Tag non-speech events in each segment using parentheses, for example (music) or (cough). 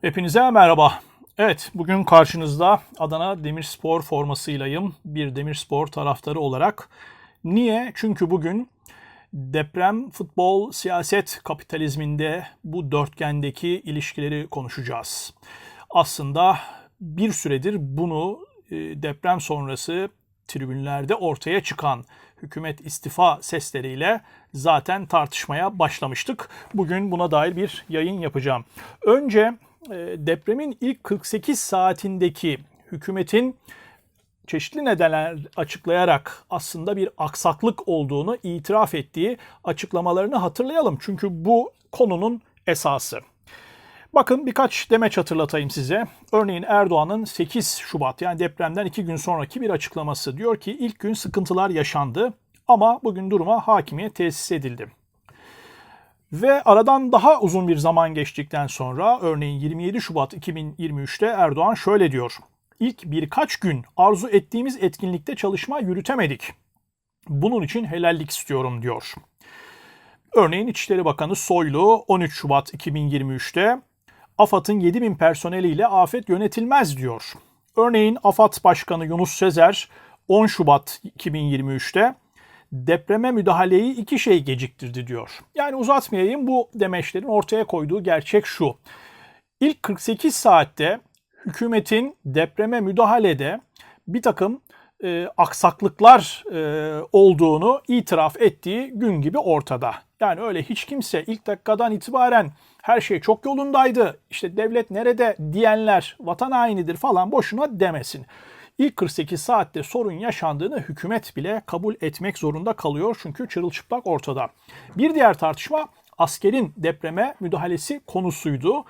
Hepinize merhaba. Evet, bugün karşınızda Adana Demirspor formasıylayım. Bir Demirspor taraftarı olarak. Niye? Çünkü bugün deprem, futbol, siyaset kapitalizminde bu dörtgendeki ilişkileri konuşacağız. Aslında bir süredir bunu e, deprem sonrası tribünlerde ortaya çıkan hükümet istifa sesleriyle zaten tartışmaya başlamıştık. Bugün buna dair bir yayın yapacağım. Önce depremin ilk 48 saatindeki hükümetin çeşitli nedenler açıklayarak aslında bir aksaklık olduğunu itiraf ettiği açıklamalarını hatırlayalım. Çünkü bu konunun esası. Bakın birkaç demeç hatırlatayım size. Örneğin Erdoğan'ın 8 Şubat yani depremden 2 gün sonraki bir açıklaması. Diyor ki ilk gün sıkıntılar yaşandı ama bugün duruma hakimiyet tesis edildi. Ve aradan daha uzun bir zaman geçtikten sonra örneğin 27 Şubat 2023'te Erdoğan şöyle diyor. İlk birkaç gün arzu ettiğimiz etkinlikte çalışma yürütemedik. Bunun için helallik istiyorum diyor. Örneğin İçişleri Bakanı Soylu 13 Şubat 2023'te AFAD'ın 7000 personeliyle afet yönetilmez diyor. Örneğin AFAD Başkanı Yunus Sezer 10 Şubat 2023'te depreme müdahaleyi iki şey geciktirdi diyor. Yani uzatmayayım bu demeçlerin ortaya koyduğu gerçek şu. İlk 48 saatte hükümetin depreme müdahalede bir takım e, aksaklıklar e, olduğunu itiraf ettiği gün gibi ortada. Yani öyle hiç kimse ilk dakikadan itibaren her şey çok yolundaydı, işte devlet nerede diyenler vatan hainidir falan boşuna demesin. İlk 48 saatte sorun yaşandığını hükümet bile kabul etmek zorunda kalıyor çünkü çırılçıplak ortada. Bir diğer tartışma askerin depreme müdahalesi konusuydu.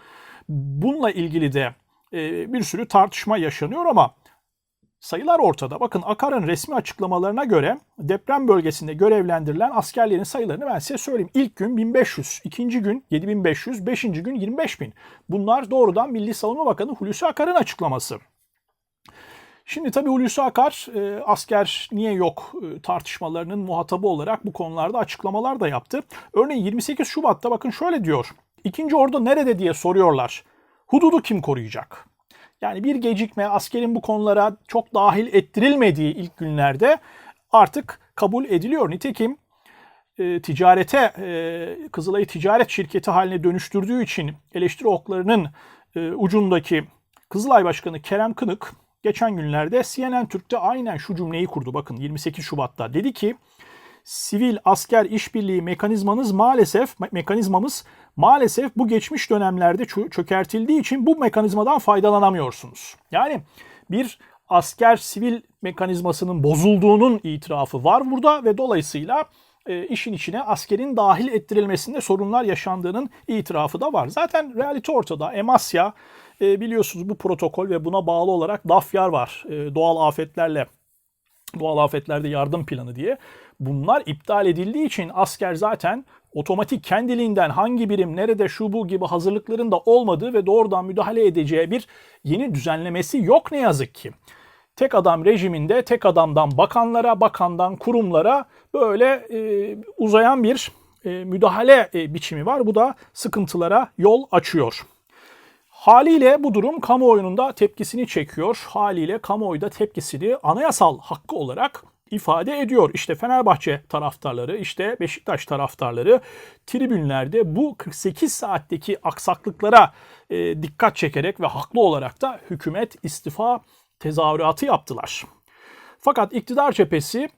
Bununla ilgili de e, bir sürü tartışma yaşanıyor ama sayılar ortada. Bakın Akar'ın resmi açıklamalarına göre deprem bölgesinde görevlendirilen askerlerin sayılarını ben size söyleyeyim. İlk gün 1500, ikinci gün 7500, beşinci gün 25000. Bunlar doğrudan Milli Savunma Bakanı Hulusi Akar'ın açıklaması. Şimdi tabii Hulusi Akar e, asker niye yok e, tartışmalarının muhatabı olarak bu konularda açıklamalar da yaptı. Örneğin 28 Şubat'ta bakın şöyle diyor. İkinci ordu nerede diye soruyorlar. Hududu kim koruyacak? Yani bir gecikme askerin bu konulara çok dahil ettirilmediği ilk günlerde artık kabul ediliyor. Nitekim e, ticarete, e, Kızılay'ı ticaret şirketi haline dönüştürdüğü için eleştiri oklarının e, ucundaki Kızılay Başkanı Kerem Kınık geçen günlerde CNN Türk'te aynen şu cümleyi kurdu. Bakın 28 Şubat'ta dedi ki sivil asker işbirliği mekanizmanız maalesef mekanizmamız maalesef bu geçmiş dönemlerde çökertildiği için bu mekanizmadan faydalanamıyorsunuz. Yani bir asker sivil mekanizmasının bozulduğunun itirafı var burada ve dolayısıyla e, işin içine askerin dahil ettirilmesinde sorunlar yaşandığının itirafı da var. Zaten realite ortada. Emasya e, biliyorsunuz bu protokol ve buna bağlı olarak DAFYAR var. E, doğal afetlerle doğal afetlerde yardım planı diye. Bunlar iptal edildiği için asker zaten otomatik kendiliğinden hangi birim nerede şu bu gibi hazırlıkların da olmadığı ve doğrudan müdahale edeceği bir yeni düzenlemesi yok ne yazık ki. Tek adam rejiminde tek adamdan bakanlara, bakandan kurumlara böyle e, uzayan bir e, müdahale e, biçimi var. Bu da sıkıntılara yol açıyor. Haliyle bu durum kamuoyunun da tepkisini çekiyor. Haliyle kamuoyu da tepkisini anayasal hakkı olarak ifade ediyor. İşte Fenerbahçe taraftarları, işte Beşiktaş taraftarları tribünlerde bu 48 saatteki aksaklıklara e, dikkat çekerek ve haklı olarak da hükümet istifa tezahüratı yaptılar. Fakat iktidar cephesi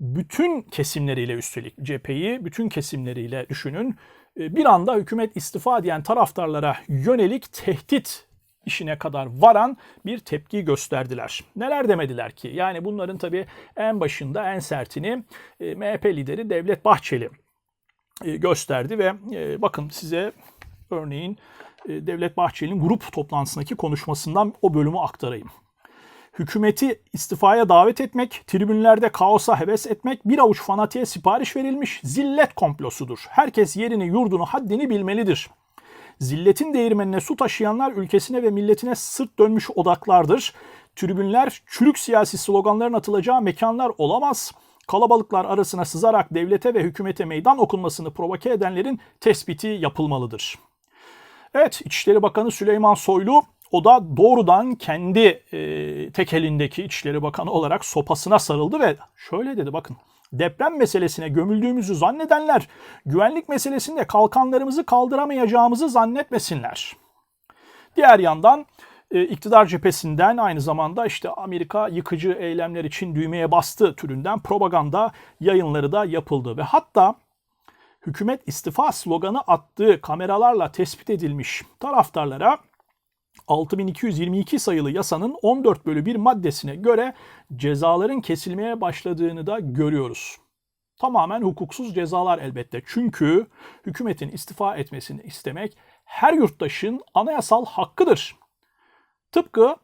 bütün kesimleriyle üstelik cepheyi bütün kesimleriyle düşünün bir anda hükümet istifa diyen taraftarlara yönelik tehdit işine kadar varan bir tepki gösterdiler. Neler demediler ki? Yani bunların tabii en başında en sertini e, MHP lideri Devlet Bahçeli e, gösterdi ve bakın size örneğin Devlet Bahçeli'nin grup toplantısındaki konuşmasından o bölümü aktarayım hükümeti istifaya davet etmek, tribünlerde kaosa heves etmek bir avuç fanatiğe sipariş verilmiş zillet komplosudur. Herkes yerini, yurdunu, haddini bilmelidir. Zilletin değirmenine su taşıyanlar ülkesine ve milletine sırt dönmüş odaklardır. Tribünler çürük siyasi sloganların atılacağı mekanlar olamaz. Kalabalıklar arasına sızarak devlete ve hükümete meydan okunmasını provoke edenlerin tespiti yapılmalıdır. Evet İçişleri Bakanı Süleyman Soylu o da doğrudan kendi e, tek elindeki İçişleri Bakanı olarak sopasına sarıldı ve şöyle dedi bakın. Deprem meselesine gömüldüğümüzü zannedenler güvenlik meselesinde kalkanlarımızı kaldıramayacağımızı zannetmesinler. Diğer yandan e, iktidar cephesinden aynı zamanda işte Amerika yıkıcı eylemler için düğmeye bastı türünden propaganda yayınları da yapıldı ve hatta hükümet istifa sloganı attığı kameralarla tespit edilmiş taraftarlara 6222 sayılı yasanın 14 bölü 1 maddesine göre cezaların kesilmeye başladığını da görüyoruz. Tamamen hukuksuz cezalar elbette. Çünkü hükümetin istifa etmesini istemek her yurttaşın anayasal hakkıdır. Tıpkı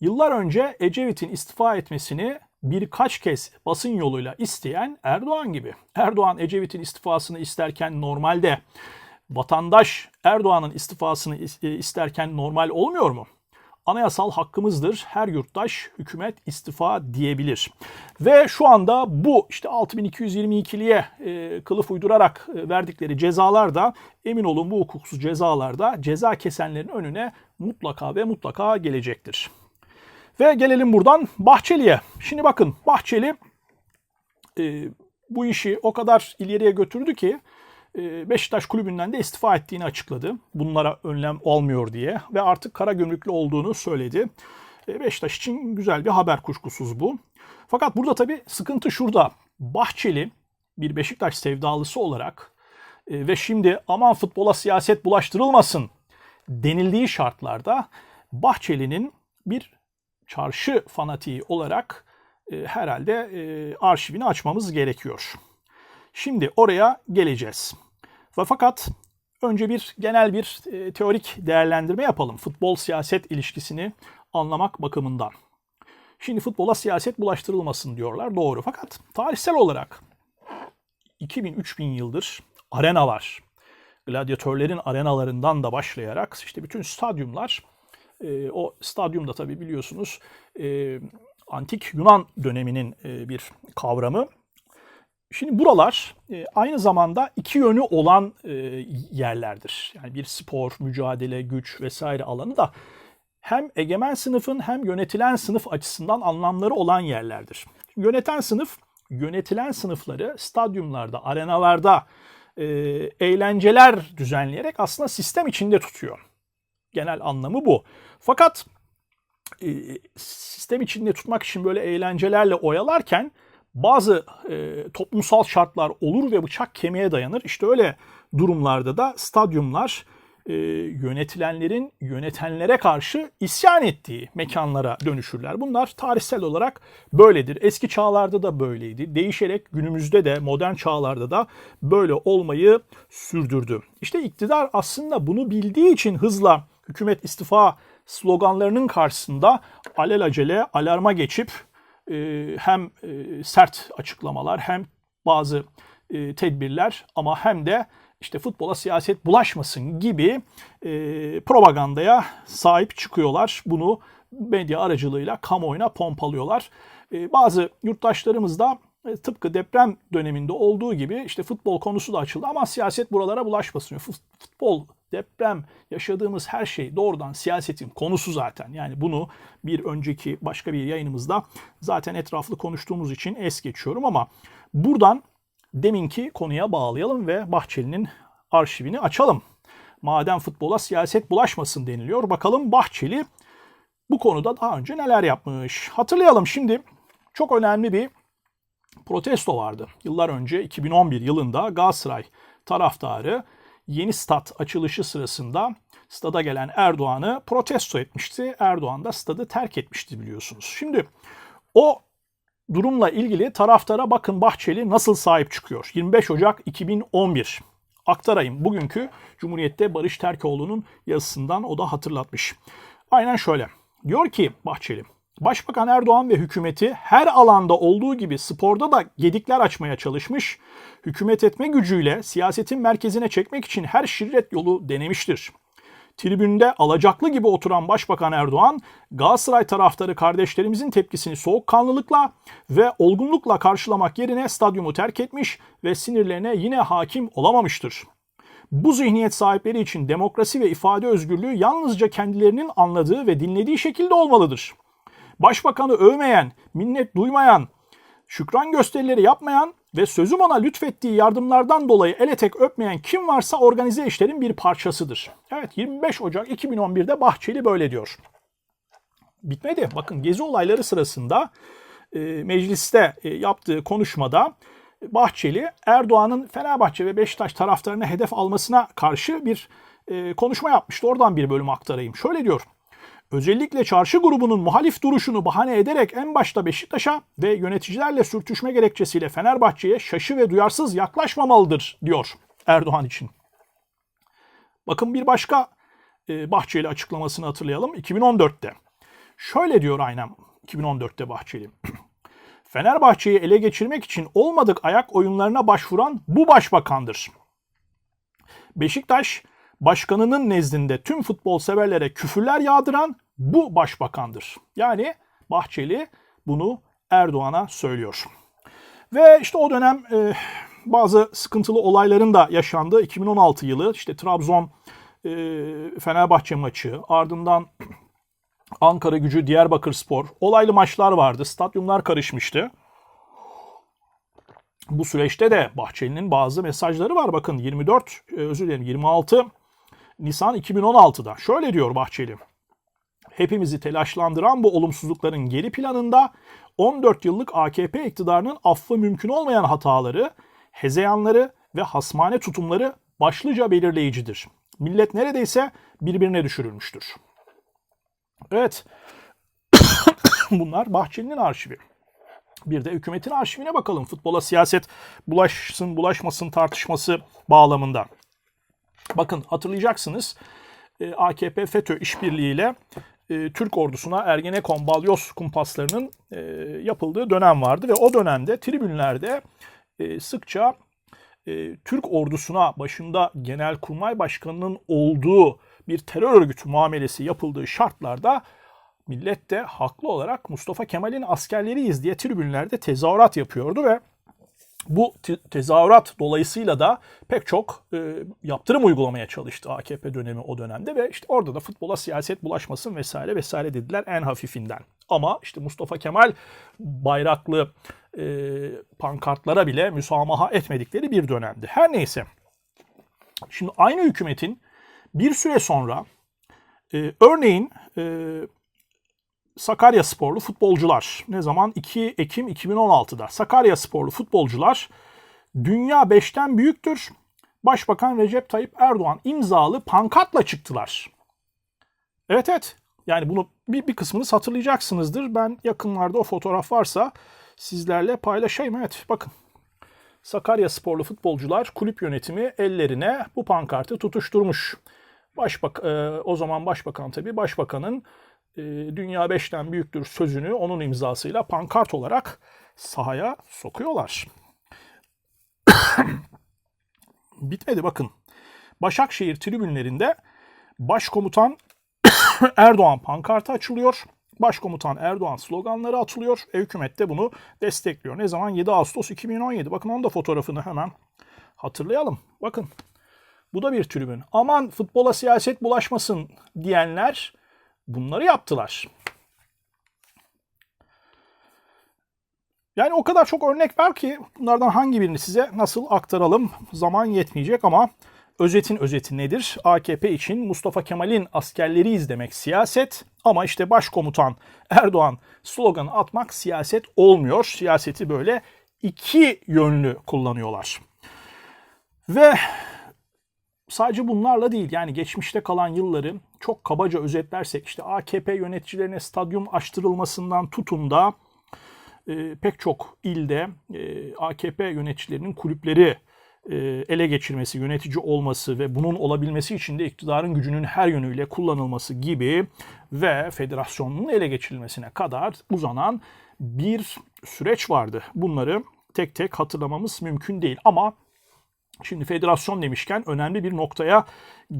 yıllar önce Ecevit'in istifa etmesini birkaç kez basın yoluyla isteyen Erdoğan gibi. Erdoğan Ecevit'in istifasını isterken normalde vatandaş Erdoğan'ın istifasını e, isterken normal olmuyor mu? Anayasal hakkımızdır. Her yurttaş hükümet istifa diyebilir. Ve şu anda bu işte 6222'liye e, kılıf uydurarak e, verdikleri cezalar da emin olun bu hukuksuz cezalar da ceza kesenlerin önüne mutlaka ve mutlaka gelecektir. Ve gelelim buradan Bahçeli'ye. Şimdi bakın Bahçeli e, bu işi o kadar ileriye götürdü ki Beşiktaş kulübünden de istifa ettiğini açıkladı. Bunlara önlem almıyor diye ve artık kara gümrüklü olduğunu söyledi. E, Beşiktaş için güzel bir haber kuşkusuz bu. Fakat burada tabii sıkıntı şurada. Bahçeli bir Beşiktaş sevdalısı olarak e, ve şimdi aman futbola siyaset bulaştırılmasın denildiği şartlarda Bahçeli'nin bir çarşı fanatiği olarak herhalde arşivini açmamız gerekiyor. Şimdi oraya geleceğiz. Fakat önce bir genel bir e, teorik değerlendirme yapalım. Futbol siyaset ilişkisini anlamak bakımından. Şimdi futbola siyaset bulaştırılmasın diyorlar. Doğru. Fakat tarihsel olarak 2000-3000 yıldır arenalar, gladyatörlerin arenalarından da başlayarak işte bütün stadyumlar, e, o stadyumda tabii biliyorsunuz e, antik Yunan döneminin e, bir kavramı Şimdi buralar e, aynı zamanda iki yönü olan e, yerlerdir. Yani bir spor, mücadele, güç vesaire alanı da hem egemen sınıfın hem yönetilen sınıf açısından anlamları olan yerlerdir. Yöneten sınıf, yönetilen sınıfları stadyumlarda, arenalarda e, eğlenceler düzenleyerek aslında sistem içinde tutuyor. Genel anlamı bu. Fakat sistem içinde tutmak için böyle eğlencelerle oyalarken bazı e, toplumsal şartlar olur ve bıçak kemiğe dayanır. İşte öyle durumlarda da stadyumlar e, yönetilenlerin yönetenlere karşı isyan ettiği mekanlara dönüşürler. Bunlar tarihsel olarak böyledir. Eski çağlarda da böyleydi. Değişerek günümüzde de modern çağlarda da böyle olmayı sürdürdü. İşte iktidar aslında bunu bildiği için hızla hükümet istifa sloganlarının karşısında alelacele alarma geçip e, hem e, sert açıklamalar hem bazı e, tedbirler ama hem de işte futbola siyaset bulaşmasın gibi propagandaya sahip çıkıyorlar. Bunu medya aracılığıyla kamuoyuna pompalıyorlar. Bazı yurttaşlarımız da tıpkı deprem döneminde olduğu gibi işte futbol konusu da açıldı ama siyaset buralara bulaşmasın. Futbol deprem, yaşadığımız her şey doğrudan siyasetin konusu zaten. Yani bunu bir önceki başka bir yayınımızda zaten etraflı konuştuğumuz için es geçiyorum ama buradan deminki konuya bağlayalım ve Bahçeli'nin arşivini açalım. Madem futbola siyaset bulaşmasın deniliyor. Bakalım Bahçeli bu konuda daha önce neler yapmış? Hatırlayalım şimdi çok önemli bir protesto vardı. Yıllar önce 2011 yılında Galatasaray taraftarı yeni stat açılışı sırasında stada gelen Erdoğan'ı protesto etmişti. Erdoğan da stadı terk etmişti biliyorsunuz. Şimdi o durumla ilgili taraftara bakın Bahçeli nasıl sahip çıkıyor. 25 Ocak 2011 aktarayım. Bugünkü Cumhuriyet'te Barış Terkoğlu'nun yazısından o da hatırlatmış. Aynen şöyle. Diyor ki Bahçeli, Başbakan Erdoğan ve hükümeti her alanda olduğu gibi sporda da gedikler açmaya çalışmış, hükümet etme gücüyle siyasetin merkezine çekmek için her şirret yolu denemiştir. Tribünde alacaklı gibi oturan Başbakan Erdoğan, Galatasaray taraftarı kardeşlerimizin tepkisini soğukkanlılıkla ve olgunlukla karşılamak yerine stadyumu terk etmiş ve sinirlerine yine hakim olamamıştır. Bu zihniyet sahipleri için demokrasi ve ifade özgürlüğü yalnızca kendilerinin anladığı ve dinlediği şekilde olmalıdır. Başbakanı övmeyen, minnet duymayan, şükran gösterileri yapmayan ve sözüm ona lütfettiği yardımlardan dolayı el etek öpmeyen kim varsa organize işlerin bir parçasıdır. Evet 25 Ocak 2011'de Bahçeli böyle diyor. Bitmedi. Bakın gezi olayları sırasında e, mecliste e, yaptığı konuşmada Bahçeli Erdoğan'ın Fenerbahçe ve Beşiktaş taraftarına hedef almasına karşı bir e, konuşma yapmıştı. Oradan bir bölüm aktarayım. Şöyle diyor. Özellikle çarşı grubunun muhalif duruşunu bahane ederek en başta Beşiktaş'a ve yöneticilerle sürtüşme gerekçesiyle Fenerbahçe'ye şaşı ve duyarsız yaklaşmamalıdır diyor Erdoğan için. Bakın bir başka e, Bahçeli açıklamasını hatırlayalım. 2014'te. Şöyle diyor aynen 2014'te Bahçeli. (clears throat) Fenerbahçe'yi ele geçirmek için olmadık ayak oyunlarına başvuran bu başbakandır. Beşiktaş başkanının nezdinde tüm futbol severlere küfürler yağdıran bu başbakandır. Yani Bahçeli bunu Erdoğan'a söylüyor. Ve işte o dönem e, bazı sıkıntılı olayların da yaşandığı 2016 yılı işte Trabzon e, Fenerbahçe maçı ardından (clears throat) Ankara gücü Diyarbakır Spor olaylı maçlar vardı. Stadyumlar karışmıştı. Bu süreçte de Bahçeli'nin bazı mesajları var. Bakın 24 e, özür dilerim 26 Nisan 2016'da. Şöyle diyor Bahçeli. Hepimizi telaşlandıran bu olumsuzlukların geri planında 14 yıllık AKP iktidarının affı mümkün olmayan hataları, hezeyanları ve hasmane tutumları başlıca belirleyicidir. Millet neredeyse birbirine düşürülmüştür. Evet. (coughs) Bunlar Bahçeli'nin arşivi. Bir de hükümetin arşivine bakalım. Futbola siyaset bulaşsın bulaşmasın tartışması bağlamında. Bakın hatırlayacaksınız e, AKP FETÖ işbirliğiyle e, Türk ordusuna Ergenekon balyoz kumpaslarının e, yapıldığı dönem vardı ve o dönemde tribünlerde sıkça Türk ordusuna başında Genelkurmay Başkanı'nın olduğu bir terör örgütü muamelesi yapıldığı şartlarda millet de haklı olarak Mustafa Kemal'in askerleriyiz diye tribünlerde tezahürat yapıyordu ve bu tezahürat dolayısıyla da pek çok e, yaptırım uygulamaya çalıştı AKP dönemi o dönemde ve işte orada da futbola siyaset bulaşmasın vesaire vesaire dediler en hafifinden. Ama işte Mustafa Kemal bayraklı e, pankartlara bile müsamaha etmedikleri bir dönemdi. Her neyse. Şimdi aynı hükümetin bir süre sonra e, örneğin e, Sakarya sporlu futbolcular ne zaman 2 Ekim 2016'da Sakarya sporlu futbolcular dünya 5'ten büyüktür. Başbakan Recep Tayyip Erdoğan imzalı pankartla çıktılar. Evet evet. Yani bunu bir, bir kısmını hatırlayacaksınızdır. Ben yakınlarda o fotoğraf varsa sizlerle paylaşayım. Evet bakın. Sakarya sporlu futbolcular kulüp yönetimi ellerine bu pankartı tutuşturmuş. Başbak e, o zaman başbakan tabii başbakanın e, dünya beşten büyüktür sözünü onun imzasıyla pankart olarak sahaya sokuyorlar. (coughs) Bitmedi bakın. Başakşehir tribünlerinde Başkomutan (coughs) Erdoğan pankartı açılıyor. Başkomutan Erdoğan sloganları atılıyor. E, hükümet de bunu destekliyor. Ne zaman? 7 Ağustos 2017. Bakın onun da fotoğrafını hemen hatırlayalım. Bakın bu da bir tribün. Aman futbola siyaset bulaşmasın diyenler bunları yaptılar. Yani o kadar çok örnek var ki bunlardan hangi birini size nasıl aktaralım zaman yetmeyecek ama özetin özeti nedir? AKP için Mustafa Kemal'in askerleriyiz demek siyaset ama işte başkomutan Erdoğan sloganı atmak siyaset olmuyor. Siyaseti böyle iki yönlü kullanıyorlar. Ve sadece bunlarla değil yani geçmişte kalan yılları çok kabaca özetlersek işte AKP yöneticilerine stadyum açtırılmasından tutun da e, pek çok ilde e, AKP yöneticilerinin kulüpleri e, ele geçirmesi, yönetici olması ve bunun olabilmesi için de iktidarın gücünün her yönüyle kullanılması gibi ve federasyonun ele geçirilmesine kadar uzanan bir süreç vardı. Bunları tek tek hatırlamamız mümkün değil ama Şimdi federasyon demişken önemli bir noktaya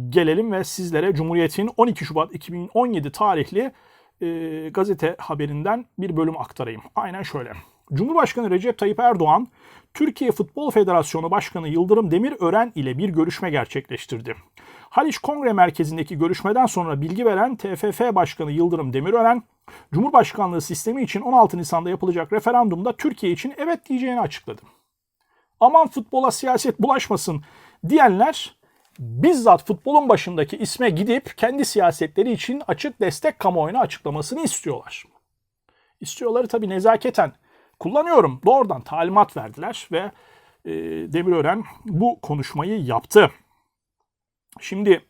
gelelim ve sizlere Cumhuriyet'in 12 Şubat 2017 tarihli e, gazete haberinden bir bölüm aktarayım. Aynen şöyle. Cumhurbaşkanı Recep Tayyip Erdoğan, Türkiye Futbol Federasyonu Başkanı Yıldırım Demirören ile bir görüşme gerçekleştirdi. Haliç Kongre Merkezi'ndeki görüşmeden sonra bilgi veren TFF Başkanı Yıldırım Demirören, Cumhurbaşkanlığı sistemi için 16 Nisan'da yapılacak referandumda Türkiye için evet diyeceğini açıkladı. Aman futbola siyaset bulaşmasın diyenler bizzat futbolun başındaki isme gidip kendi siyasetleri için açık destek kamuoyuna açıklamasını istiyorlar. İstiyorları tabii nezaketen kullanıyorum. Doğrudan talimat verdiler ve e, Demirören bu konuşmayı yaptı. Şimdi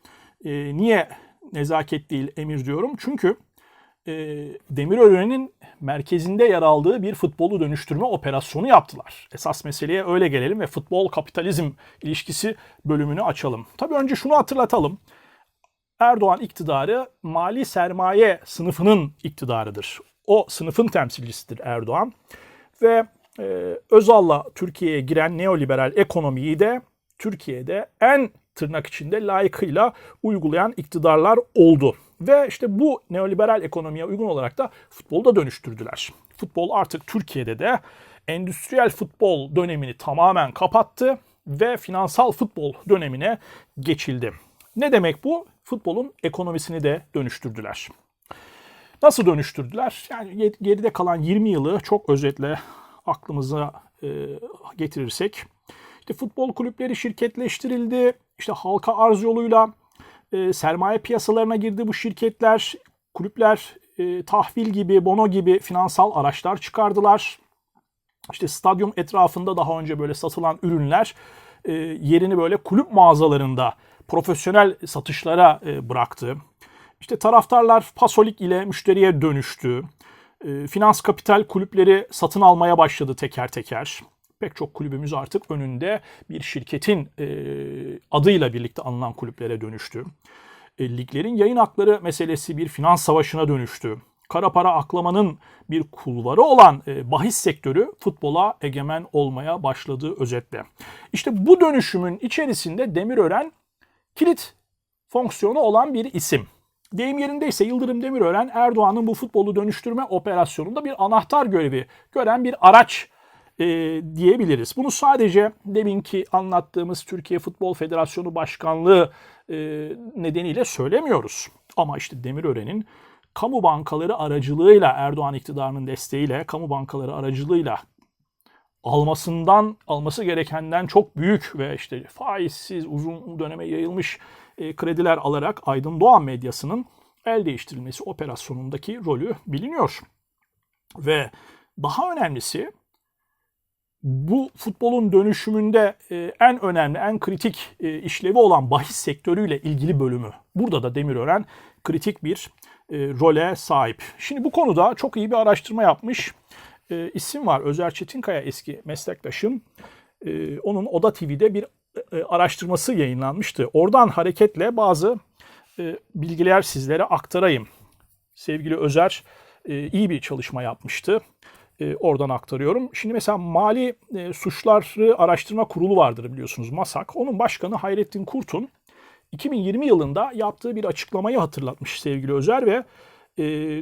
e, niye nezaket değil emir diyorum? Çünkü e, Demirören'in merkezinde yer aldığı bir futbolu dönüştürme operasyonu yaptılar. Esas meseleye öyle gelelim ve futbol kapitalizm ilişkisi bölümünü açalım. Tabii önce şunu hatırlatalım. Erdoğan iktidarı mali sermaye sınıfının iktidarıdır. O sınıfın temsilcisidir Erdoğan. Ve e, Özal'la Türkiye'ye giren neoliberal ekonomiyi de Türkiye'de en tırnak içinde layıkıyla uygulayan iktidarlar oldu. Ve işte bu neoliberal ekonomiye uygun olarak da futbolu da dönüştürdüler. Futbol artık Türkiye'de de endüstriyel futbol dönemini tamamen kapattı ve finansal futbol dönemine geçildi. Ne demek bu? Futbolun ekonomisini de dönüştürdüler. Nasıl dönüştürdüler? Yani geride kalan 20 yılı çok özetle aklımıza e, getirirsek. İşte futbol kulüpleri şirketleştirildi. İşte halka arz yoluyla e, sermaye piyasalarına girdi bu şirketler. Kulüpler e, tahvil gibi, bono gibi finansal araçlar çıkardılar. İşte stadyum etrafında daha önce böyle satılan ürünler e, yerini böyle kulüp mağazalarında profesyonel satışlara e, bıraktı. İşte taraftarlar pasolik ile müşteriye dönüştü. E, finans kapital kulüpleri satın almaya başladı teker teker. Pek çok kulübümüz artık önünde bir şirketin e, adıyla birlikte anılan kulüplere dönüştü. E, liglerin yayın hakları meselesi bir finans savaşına dönüştü. Kara para aklamanın bir kulvarı olan e, bahis sektörü futbola egemen olmaya başladığı özetle. İşte bu dönüşümün içerisinde Demirören kilit fonksiyonu olan bir isim. Deyim yerindeyse Yıldırım Demirören Erdoğan'ın bu futbolu dönüştürme operasyonunda bir anahtar görevi gören bir araç e, diyebiliriz. Bunu sadece deminki anlattığımız Türkiye Futbol Federasyonu Başkanlığı e, nedeniyle söylemiyoruz. Ama işte Demirören'in kamu bankaları aracılığıyla Erdoğan iktidarının desteğiyle kamu bankaları aracılığıyla almasından alması gerekenden çok büyük ve işte faizsiz uzun döneme yayılmış e, krediler alarak Aydın Doğan medyasının el değiştirilmesi operasyonundaki rolü biliniyor. Ve daha önemlisi bu futbolun dönüşümünde e, en önemli, en kritik e, işlevi olan bahis sektörüyle ilgili bölümü. Burada da Demirören kritik bir role sahip. Şimdi bu konuda çok iyi bir araştırma yapmış isim var. Özer Çetinkaya eski meslektaşım. Onun Oda TV'de bir e, araştırması yayınlanmıştı. Oradan hareketle bazı e, bilgiler sizlere aktarayım. Sevgili Özer e, iyi bir çalışma yapmıştı. Oradan aktarıyorum. Şimdi mesela Mali Suçları Araştırma Kurulu vardır biliyorsunuz MASAK. Onun başkanı Hayrettin Kurt'un 2020 yılında yaptığı bir açıklamayı hatırlatmış sevgili Özer ve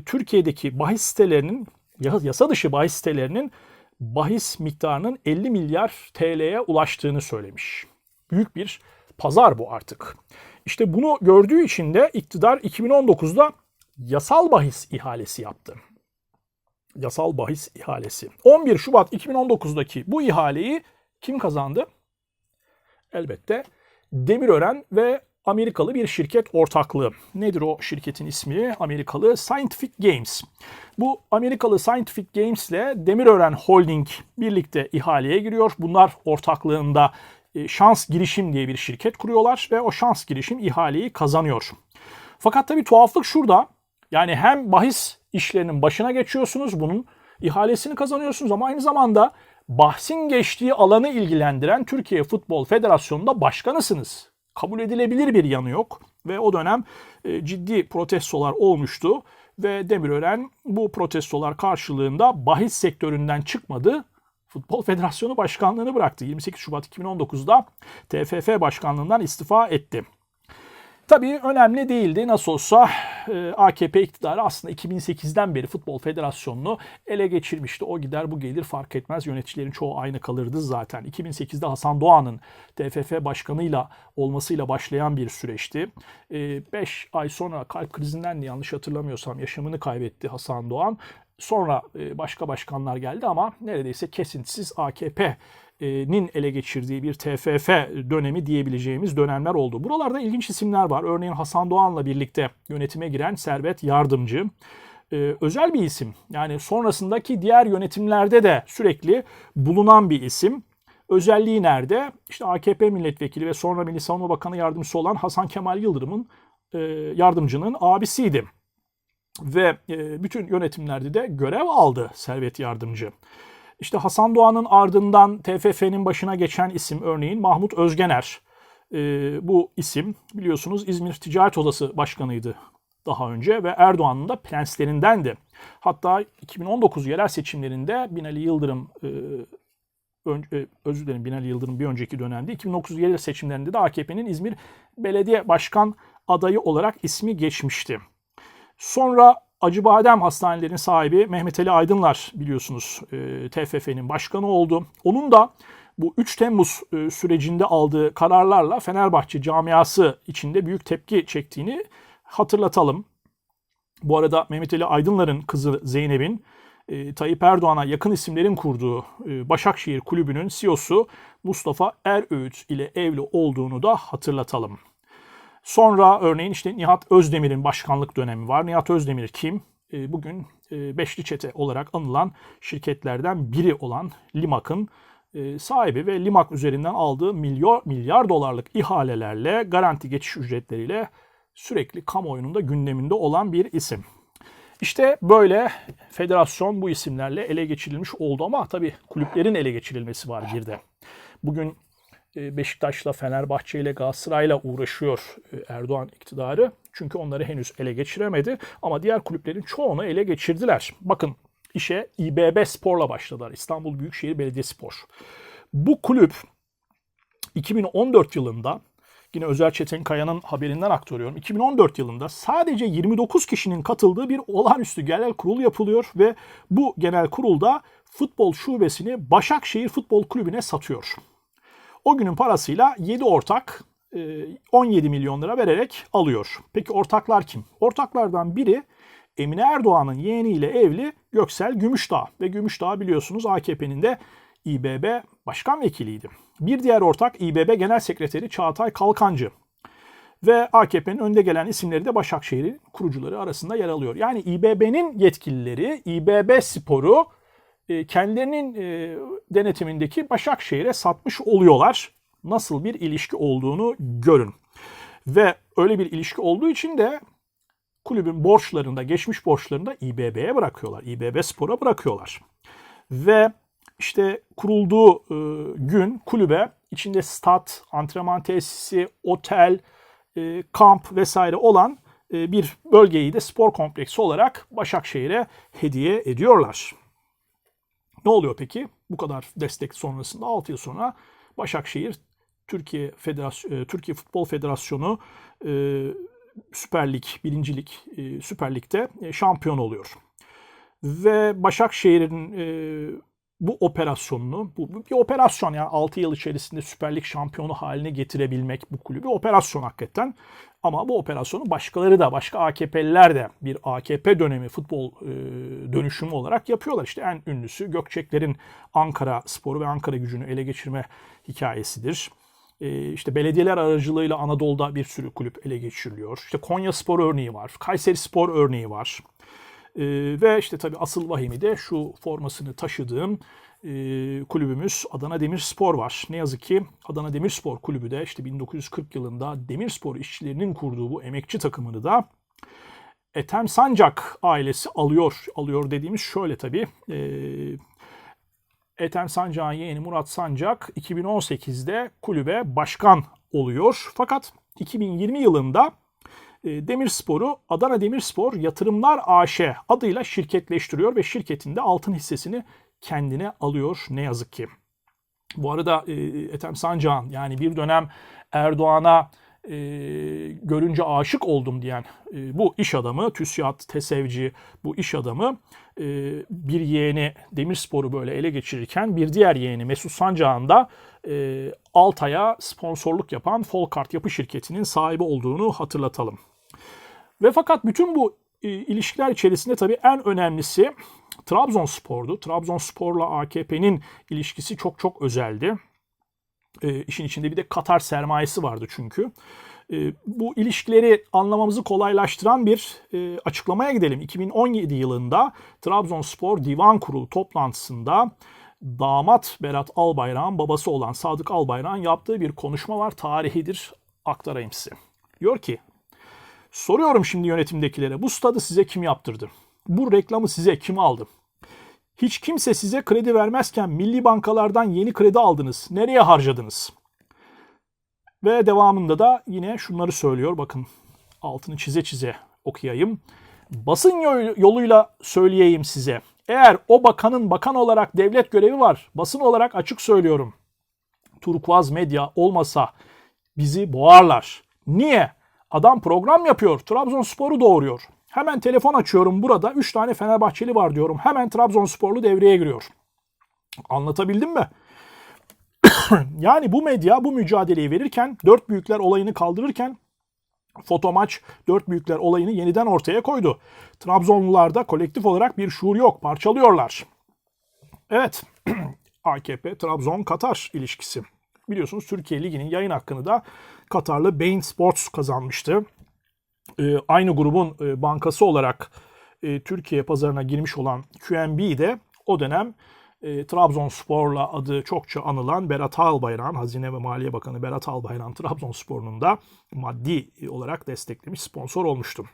Türkiye'deki bahis sitelerinin yasa dışı bahis sitelerinin bahis miktarının 50 milyar TL'ye ulaştığını söylemiş büyük bir pazar bu artık. İşte bunu gördüğü için de iktidar 2019'da yasal bahis ihalesi yaptı. Yasal bahis ihalesi. 11 Şubat 2019'daki bu ihaleyi kim kazandı? Elbette Demirören ve Amerikalı bir şirket ortaklığı. Nedir o şirketin ismi? Amerikalı Scientific Games. Bu Amerikalı Scientific Games ile Demirören Holding birlikte ihaleye giriyor. Bunlar ortaklığında e, şans Girişim diye bir şirket kuruyorlar ve o Şans Girişim ihaleyi kazanıyor. Fakat tabii tuhaflık şurada. Yani hem bahis işlerinin başına geçiyorsunuz bunun ihalesini kazanıyorsunuz ama aynı zamanda bahsin geçtiği alanı ilgilendiren Türkiye Futbol Federasyonu'nda başkanısınız. Kabul edilebilir bir yanı yok ve o dönem e, ciddi protestolar olmuştu ve Demirören bu protestolar karşılığında bahis sektöründen çıkmadı Futbol Federasyonu Başkanlığını bıraktı. 28 Şubat 2019'da TFF Başkanlığından istifa etti. Tabii önemli değildi. Nasıl olsa e, AKP iktidarı aslında 2008'den beri Futbol Federasyonu'nu ele geçirmişti. O gider bu gelir fark etmez. Yöneticilerin çoğu aynı kalırdı zaten. 2008'de Hasan Doğan'ın TFF başkanıyla olmasıyla başlayan bir süreçti. 5 e, ay sonra kalp krizinden de yanlış hatırlamıyorsam yaşamını kaybetti Hasan Doğan. Sonra e, başka başkanlar geldi ama neredeyse kesintisiz AKP nin ele geçirdiği bir TFF dönemi diyebileceğimiz dönemler oldu. Buralarda ilginç isimler var. Örneğin Hasan Doğan'la birlikte yönetime giren Servet Yardımcı. Ee, özel bir isim. Yani sonrasındaki diğer yönetimlerde de sürekli bulunan bir isim. Özelliği nerede? İşte AKP milletvekili ve sonra Milli Savunma Bakanı yardımcısı olan Hasan Kemal Yıldırım'ın e, yardımcının abisiydi. Ve e, bütün yönetimlerde de görev aldı Servet Yardımcı. İşte Hasan Doğan'ın ardından TFF'nin başına geçen isim örneğin Mahmut Özgener. E, bu isim biliyorsunuz İzmir Ticaret Odası Başkanıydı daha önce ve Erdoğan'ın da prenslerindendi. Hatta 2019 yerel seçimlerinde Binali Yıldırım e, ön, özür dilerim Binali Yıldırım bir önceki dönemde 2009 yerel seçimlerinde de AKP'nin İzmir Belediye Başkan adayı olarak ismi geçmişti. Sonra Acıbadem Hastanelerin sahibi Mehmet Ali Aydınlar biliyorsunuz e, TFF'nin başkanı oldu. Onun da bu 3 Temmuz e, sürecinde aldığı kararlarla Fenerbahçe camiası içinde büyük tepki çektiğini hatırlatalım. Bu arada Mehmet Ali Aydınlar'ın kızı Zeynep'in e, Tayyip Erdoğan'a yakın isimlerin kurduğu Başakşehir Kulübü'nün CEO'su Mustafa Eröğüt ile evli olduğunu da hatırlatalım. Sonra örneğin işte Nihat Özdemir'in başkanlık dönemi var. Nihat Özdemir kim? E, bugün e, Beşli Çete olarak anılan şirketlerden biri olan Limak'ın e, sahibi ve Limak üzerinden aldığı milyar, milyar dolarlık ihalelerle garanti geçiş ücretleriyle sürekli kamuoyunun da gündeminde olan bir isim. İşte böyle federasyon bu isimlerle ele geçirilmiş oldu ama tabii kulüplerin ele geçirilmesi var bir de. Bugün Beşiktaş'la, Fenerbahçe ile Galatasaray'la uğraşıyor e, Erdoğan iktidarı. Çünkü onları henüz ele geçiremedi ama diğer kulüplerin çoğunu ele geçirdiler. Bakın işe İBB Spor'la başladılar. İstanbul Büyükşehir Belediyespor. Bu kulüp 2014 yılında yine Özer Çetinkaya'nın haberinden aktarıyorum. 2014 yılında sadece 29 kişinin katıldığı bir olağanüstü genel kurul yapılıyor ve bu genel kurulda futbol şubesini Başakşehir Futbol Kulübü'ne satıyor. O günün parasıyla 7 ortak 17 e, milyon lira vererek alıyor. Peki ortaklar kim? Ortaklardan biri Emine Erdoğan'ın yeğeniyle evli Göksel Gümüşdağ ve Gümüşdağ biliyorsunuz AKP'nin de İBB başkan vekiliydi. Bir diğer ortak İBB Genel Sekreteri Çağatay Kalkancı ve AKP'nin önde gelen isimleri de Başakşehir'in kurucuları arasında yer alıyor. Yani İBB'nin yetkilileri İBB Spor'u e, kendilerinin e, denetimindeki Başakşehir'e satmış oluyorlar. Nasıl bir ilişki olduğunu görün. Ve öyle bir ilişki olduğu için de kulübün borçlarında, geçmiş borçlarında İBB'ye bırakıyorlar. İBB Spor'a bırakıyorlar. Ve işte kurulduğu e, gün kulübe içinde stat, antrenman tesisi, otel, kamp vesaire olan bir bölgeyi de spor kompleksi olarak Başakşehir'e hediye ediyorlar. Ne oluyor peki? Bu kadar destek sonrasında 6 yıl sonra Başakşehir Türkiye Federasyon e, Türkiye Futbol Federasyonu e, Süper Lig, birincilik e, Süper Lig'de şampiyon oluyor. Ve Başakşehir'in bu operasyonunu, bu, bir operasyon yani 6 yıl içerisinde Süper Lig şampiyonu haline getirebilmek bu kulübü operasyon hakikaten. Ama bu operasyonu başkaları da, başka AKP'liler de bir AKP dönemi futbol e, dönüşümü olarak yapıyorlar. İşte en ünlüsü Gökçeklerin Ankara sporu ve Ankara gücünü ele geçirme hikayesidir. E, işte belediyeler aracılığıyla Anadolu'da bir sürü kulüp ele geçiriliyor. İşte Konya Spor örneği var, Kayseri Spor örneği var. E, ve işte tabii asıl vahimi de şu formasını taşıdığım e, kulübümüz Adana Demirspor var. Ne yazık ki Adana Demirspor kulübü de işte 1940 yılında Demirspor işçilerinin kurduğu bu emekçi takımını da Ethem Sancak ailesi alıyor. Alıyor dediğimiz şöyle tabii. E, Ethem Sancak'ın yeğeni Murat Sancak 2018'de kulübe başkan oluyor. Fakat 2020 yılında Demirspor'u Adana Demirspor Yatırımlar AŞ adıyla şirketleştiriyor ve şirketinde altın hissesini kendine alıyor ne yazık ki. Bu arada e, Ethem Sancağ'ın yani bir dönem Erdoğan'a e, görünce aşık oldum diyen e, bu iş adamı, TÜSİAD, TESEVCI bu iş adamı e, bir yeğeni Demirspor'u böyle ele geçirirken bir diğer yeğeni Mesut Sancak'ın da e, Altay'a sponsorluk yapan Folkart yapı şirketinin sahibi olduğunu hatırlatalım. Ve fakat bütün bu e, ilişkiler içerisinde tabii en önemlisi Trabzonspor'du. Trabzonspor'la AKP'nin ilişkisi çok çok özeldi. E, işin içinde bir de Katar sermayesi vardı çünkü. E, bu ilişkileri anlamamızı kolaylaştıran bir e, açıklamaya gidelim. 2017 yılında Trabzonspor Divan Kurulu toplantısında damat Berat Albayrak'ın babası olan Sadık Albayrak'ın yaptığı bir konuşma var. Tarihidir aktarayım size. Diyor ki Soruyorum şimdi yönetimdekilere bu stadı size kim yaptırdı? Bu reklamı size kim aldı? Hiç kimse size kredi vermezken milli bankalardan yeni kredi aldınız. Nereye harcadınız? Ve devamında da yine şunları söylüyor. Bakın altını çize çize okuyayım. Basın yoluyla söyleyeyim size. Eğer o bakanın bakan olarak devlet görevi var, basın olarak açık söylüyorum. Turkuaz medya olmasa bizi boğarlar. Niye? Adam program yapıyor. Trabzonspor'u doğuruyor. Hemen telefon açıyorum burada. 3 tane Fenerbahçeli var diyorum. Hemen Trabzonsporlu devreye giriyor. Anlatabildim mi? (coughs) yani bu medya bu mücadeleyi verirken, dört büyükler olayını kaldırırken foto maç dört büyükler olayını yeniden ortaya koydu. Trabzonlularda kolektif olarak bir şuur yok. Parçalıyorlar. Evet. (coughs) AKP Trabzon Katar ilişkisi. Biliyorsunuz Türkiye Ligi'nin yayın hakkını da Katarlı Bein Sports kazanmıştı. E, aynı grubun e, bankası olarak e, Türkiye pazarına girmiş olan QNB de o dönem e, Trabzonspor'la adı çokça anılan Berat Albayrak'ın, Hazine ve Maliye Bakanı Berat Albayrak'ın Trabzonspor'un da maddi olarak desteklemiş sponsor olmuştu.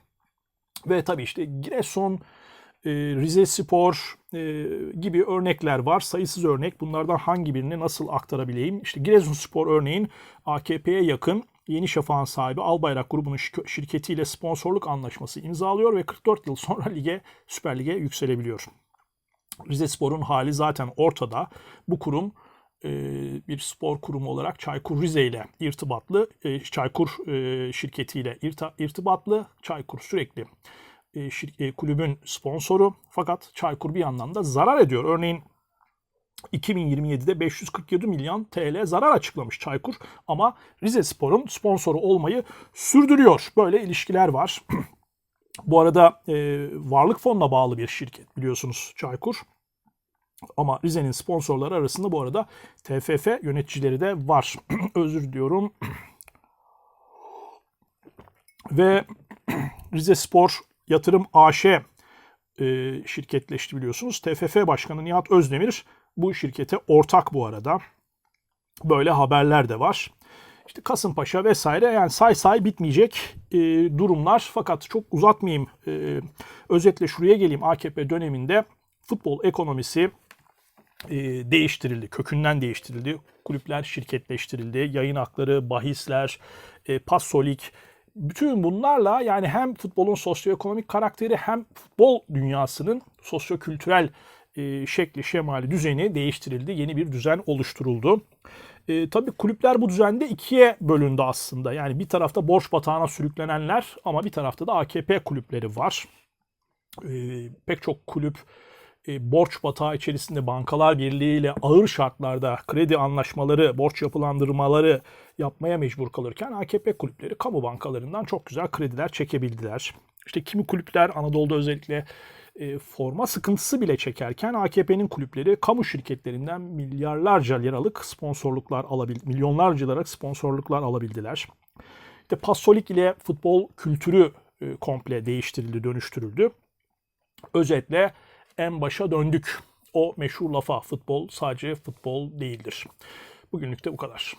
Ve tabii işte Giresun, e, Rize Spor e, gibi örnekler var. Sayısız örnek. Bunlardan hangi birini nasıl aktarabileyim? İşte Giresun Spor örneğin AKP'ye yakın Yeni Şafak'ın sahibi Albayrak grubunun şirketiyle sponsorluk anlaşması imzalıyor ve 44 yıl sonra (laughs) lige Süper Lig'e yükselebiliyor. Rize Spor'un hali zaten ortada. Bu kurum e, bir spor kurumu olarak Çaykur Rize ile irtibatlı, e, Çaykur e, şirketiyle irtibatlı. Çaykur sürekli kulübün sponsoru fakat Çaykur bir yandan da zarar ediyor. Örneğin 2027'de 547 milyon TL zarar açıklamış Çaykur ama Rize Spor'un sponsoru olmayı sürdürüyor. Böyle ilişkiler var. (clears throat) Bu arada e, varlık fonuna bağlı bir şirket biliyorsunuz Çaykur. Ama Rize'nin sponsorları arasında bu arada TFF yöneticileri de var. (clears throat) Özür diliyorum. (clears throat) Ve Rize Spor Yatırım AŞ e, şirketleşti biliyorsunuz. TFF Başkanı Nihat Özdemir bu şirkete ortak bu arada. Böyle haberler de var. İşte Kasımpaşa vesaire yani say say bitmeyecek e, durumlar. Fakat çok uzatmayayım. E, özetle şuraya geleyim. AKP döneminde futbol ekonomisi e, değiştirildi. Kökünden değiştirildi. Kulüpler şirketleştirildi. Yayın hakları, bahisler, e, pasolik, bütün bunlarla yani hem futbolun sosyoekonomik karakteri hem futbol dünyasının sosyokültürel e, şekli, şemali, düzeni değiştirildi. Yeni bir düzen oluşturuldu. E, tabii kulüpler bu düzende ikiye bölündü aslında. Yani bir tarafta borç batağına sürüklenenler ama bir tarafta da AKP kulüpleri var. E, pek çok kulüp e, borç batağı içerisinde Bankalar Birliği ile ağır şartlarda kredi anlaşmaları, borç yapılandırmaları yapmaya mecbur kalırken AKP kulüpleri kamu bankalarından çok güzel krediler çekebildiler. İşte kimi kulüpler Anadolu'da özellikle e, forma sıkıntısı bile çekerken AKP'nin kulüpleri kamu şirketlerinden milyarlarca liralık sponsorluklar alabildi, milyonlarca liralık sponsorluklar alabildiler. İşte Pasolik ile futbol kültürü e, komple değiştirildi, dönüştürüldü. Özetle en başa döndük. O meşhur lafa futbol sadece futbol değildir. Bugünlük de bu kadar.